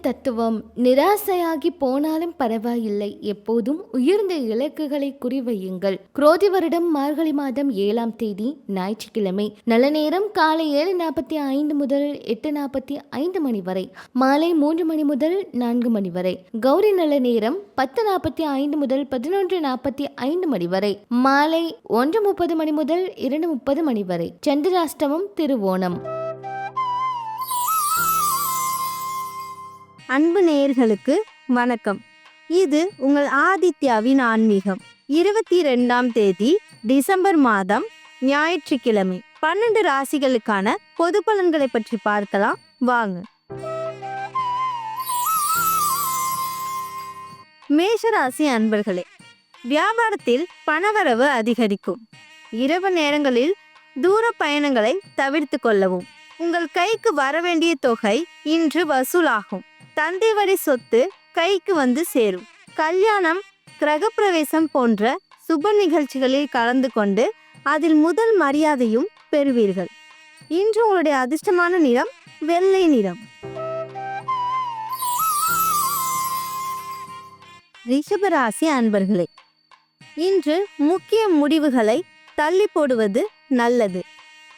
தத்துவம் நிராசையாகி போனாலும் பரவாயில்லை. எப்போதும் உயர்ந்த இலக்குகளை குறிவையுங்கள். குரோதி வருடம் மார்கழி மாதம் ஏழாம் தேதி ஞாயிற்றுக்கிழமை நல்ல நேரம் காலை ஏழு நாற்பத்தி ஐந்து முதல் எட்டு நாற்பத்தி ஐந்து மணி வரை மாலை மூன்று மணி முதல் நான்கு மணி வரை கௌரி நல்ல நேரம் பத்து நாற்பத்தி ஐந்து முதல் பதினொன்று நாற்பத்தி ஐந்து மணி வரை மாலை ஒன்று முப்பது மணி முதல் இரண்டு முப்பது மணி வரை சந்திராஷ்டமம் திருவோணம். அன்பு நேயர்களுக்கு வணக்கம். இது உங்கள் ஆதித்யாவின் ஆன்மீகம். இருபத்தி ரெண்டாம் தேதி டிசம்பர் மாதம் ஞாயிற்றுக்கிழமை. பன்னெண்டு ராசிகளுக்கான பொது பலன்களை பற்றி பார்க்கலாம். வாங்க. மேஷராசி அன்பர்களே வியாபாரத்தில் பணவரவு அதிகரிக்கும். இரவு நேரங்களில் தூர பயணங்களை தவிர்த்து கொள்ளவும். உங்கள் கைக்கு வரவேண்டிய தொகை இன்று வசூலாகும். தந்தை வழி சொத்து கைக்கு வந்து சேரும். கல்யாணம் கிரகப்பிரவேசம் போன்ற சுப நிகழ்ச்சிகளில் கலந்து கொண்டு அதில் முதல் மரியாதையும் பெறுவீர்கள். இன்று உங்களுடைய அதிர்ஷ்டமான நிறம் வெள்ளை நிறம். ரிஷபராசி அன்பர்களே இன்று முக்கிய முடிவுகளை தள்ளி போடுவது நல்லது.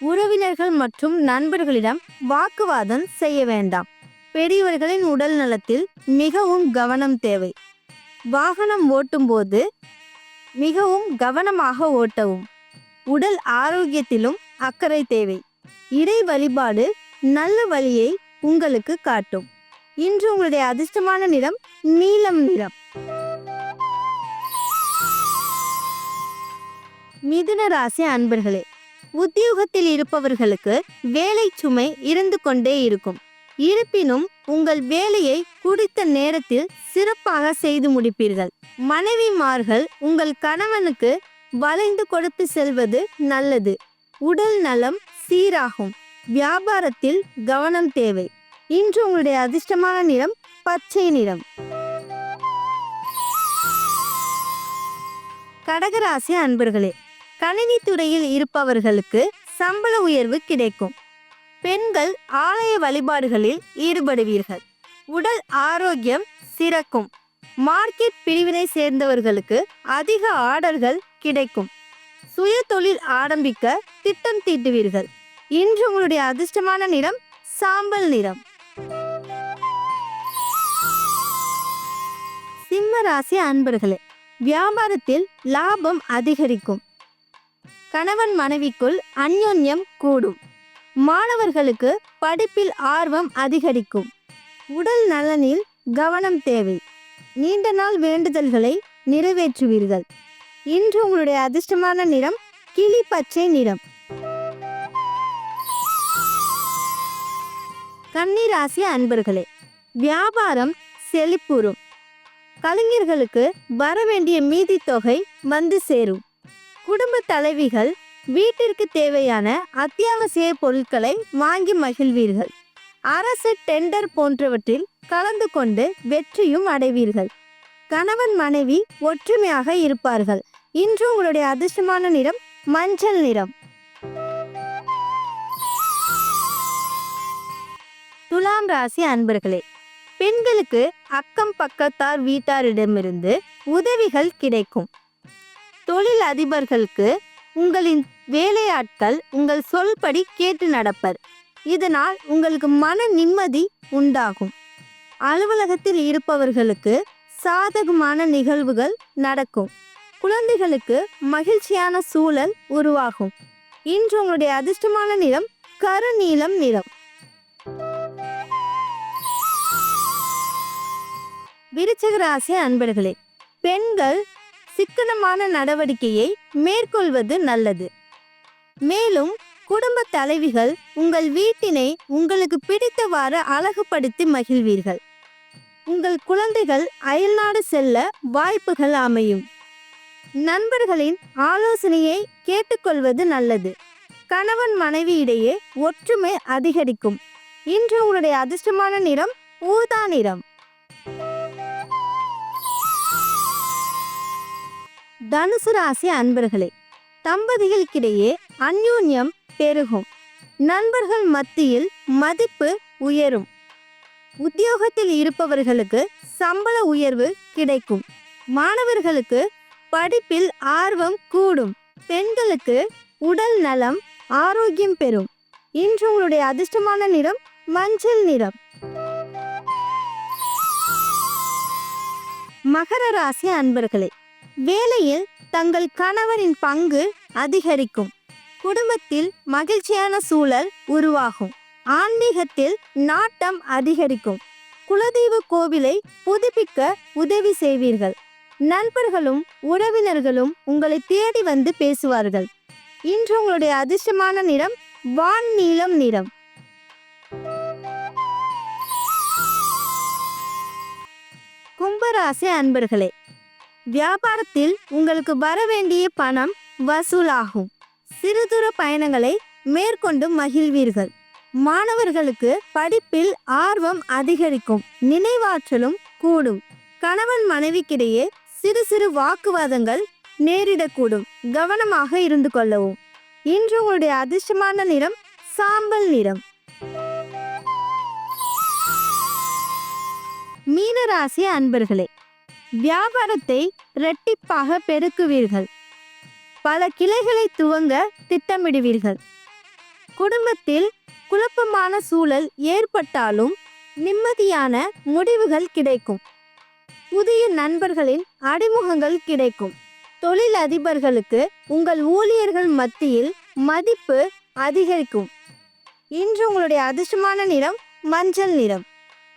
உறவினர்கள் மற்றும் நண்பர்களிடம் வாக்குவாதம் செய்ய வேண்டாம். பெரியவர்களின் உடல் நலத்தில் மிகவும் கவனம் தேவை. வாகனம் ஓட்டும்போது மிகவும் கவனமாக ஓட்டவும். உடல் ஆரோக்கியத்திலும் அக்கறை தேவை. இறை வழிபாடு நல்ல வழியை உங்களுக்கு காட்டும். இன்று உங்களுடைய அதிர்ஷ்டமான நிறம் நீலம் நிறம். மிதுன ராசி அன்பர்களே உத்தியோகத்தில் இருப்பவர்களுக்கு வேலை சுமை இருந்து கொண்டே இருக்கும். இருப்பினும் உங்கள் வேலையை குறித்த நேரத்தில் சிறப்பாக செய்து முடிப்பீர்கள். மனைவிமார்கள் உங்கள் கணவனுக்கு வளைந்து கொடுத்து செல்வது நல்லது. உடல் நலம் சீராகும். வியாபாரத்தில் கவனம் தேவை. இன்று உங்களுடைய அதிர்ஷ்டமான நிறம் பச்சை நிறம். கடகராசி அன்பர்களே கணினி துறையில் இருப்பவர்களுக்கு சம்பள உயர்வு கிடைக்கும். பெண்கள் ஆலய வழிபாடுகளில் ஈடுபடுவீர்கள். உடல் ஆரோக்கியம் சிறக்கும். மார்க்கெட் பிரிவினை சேர்ந்தவர்களுக்கு அதிக ஆர்டர்கள் கிடைக்கும். சுய தொழில் ஆரம்பிக்க திட்டம் தீட்டுவீர்கள். இன்று உங்களுடைய அதிர்ஷ்டமான நிறம் சாம்பல் நிறம். சிம்ம ராசி அன்பர்களே வியாபாரத்தில் லாபம் அதிகரிக்கும். கணவன் மனைவிக்குள் அந்யோன்யம் கூடும். மாணவர்களுக்கு படிப்பில் ஆர்வம் அதிகரிக்கும். உடல் நலனில் கவனம் தேவை. நீண்ட நாள் வேண்டுதல்களை நிறைவேற்றுவீர்கள். இன்று உங்களுடைய அதிர்ஷ்டமான நிறம் கிளி பச்சை நிறம். கன்னிராசி அன்பர்களே வியாபாரம் செழிப்புறும். கலைஞர்களுக்கு வரவேண்டிய மீதி தொகை வந்து சேரும். குடும்ப தலைவிகள் வீட்டிற்கு தேவையான அத்தியாவசிய பொருட்களை வாங்கி மகிழ்வீர்கள். அரசு டெண்டர் போன்றவற்றில் கலந்து கொண்டு வெற்றியும் அடைவீர்கள். கணவன் மனைவி ஒற்றுமையாக இருப்பார்கள். இன்று உங்களுடைய அதிர்ஷ்டமான நிறம் மஞ்சள் நிறம். துலாம் ராசி அன்பர்களே பெண்களுக்கு அக்கம் பக்கத்தார் வீட்டாரிடமிருந்து உதவிகள் கிடைக்கும். தொழில் அதிபர்களுக்கு உங்களின் வேலையாட்கள் உங்கள் சொல்படி கேட்டு நடப்பர். இதனால் உங்களுக்கு மன நிம்மதி உண்டாகும். அலுவலகத்தில் இருப்பவர்களுக்கு சாதகமான நிகழ்வுகள் நடக்கும். குழந்தைகளுக்கு மகிழ்ச்சியான சூழல் உருவாகும். இன்று உங்களுடைய அதிர்ஷ்டமான நிறம் கருநீலம் நிறம். விருச்சக ராசி அன்பர்களே பெண்கள் சிக்கனமான நடவடிக்கையை மேற்கொள்வது நல்லது. மேலும் குடும்ப தலைவிகள் உங்கள் வீட்டினை உங்களுக்கு பிடித்தவாறு அழகுபடுத்தி மகிழ்வீர்கள். உங்கள் குழந்தைகள் அயல்நாடு செல்ல வாய்ப்புகள் அமையும். நண்பர்களின் ஆலோசனையை கேட்டுக்கொள்வது நல்லது. கணவன் மனைவி இடையே ஒற்றுமை அதிகரிக்கும். இன்று உங்களுடைய அதிர்ஷ்டமான நிறம் ஊதா நிறம். தனுசு ராசி அன்பர்களே தம்பதிகளுக்கிடையே அந்யோன்யம் பெருகும். நண்பர்கள் மத்தியில் மதிப்பு உயரும். உத்தியோகத்தில் இருப்பவர்களுக்கு சம்பள உயர்வு கிடைக்கும். மாணவர்களுக்கு படிப்பில் ஆர்வம் கூடும். பெண்களுக்கு உடல் நலம் ஆரோக்கியம் பெறும். இன்று உங்களுடைய அதிர்ஷ்டமான நிறம் மஞ்சள் நிறம். மகர ராசி அன்பர்களே வேலையில் தங்கள் கணவரின் பங்கு அதிகரிக்கும். குடும்பத்தில் மகிழ்ச்சியான சூழல் உருவாகும். ஆன்மீகத்தில் நாட்டம் அதிகரிக்கும். குலதெய்வ கோவிலை புதுப்பிக்க உதவி செய்வீர்கள். நண்பர்களும் உறவினர்களும் உங்களை தேடி வந்து பேசுவார்கள். இன்று உங்களுடைய அதிர்ஷ்டமான நிறம் வான் நீளம் நிறம். கும்பராசி அன்பர்களே வியாபாரத்தில் உங்களுக்கு வர வேண்டிய பணம் வசூலாகும். சிறுதூர பயணங்களை மேற்கொண்டு மகிழ்வீர்கள். மாணவர்களுக்கு படிப்பில் ஆர்வம் அதிகரிக்கும். நினைவாற்றலும் கூடும். கணவன் மனைவிக்கிடையே சிறு சிறு வாக்குவாதங்கள் நேரிடக்கூடும். கவனமாக இருந்து கொள்ளவும். இன்று உங்களுடைய அதிர்ஷ்டமான நிறம் சாம்பல் நிறம். மீனராசி அன்பர்களே வியாபாரத்தை இரட்டிப்பாக பெருக்குவீர்கள். பல கிளைகளை துவங்க திட்டமிடுவீர்கள். குடும்பத்தில் குழப்பமான சூழல் ஏற்பட்டாலும் நிம்மதியான முடிவுகள் கிடைக்கும். புதிய நண்பர்களின் அறிமுகங்கள் கிடைக்கும். தொழில் அதிபர்களுக்கு உங்கள் ஊழியர்கள் மத்தியில் மதிப்பு அதிகரிக்கும். இன்று உங்களுடைய அதிர்ஷ்டமான நிறம் மஞ்சள் நிறம்.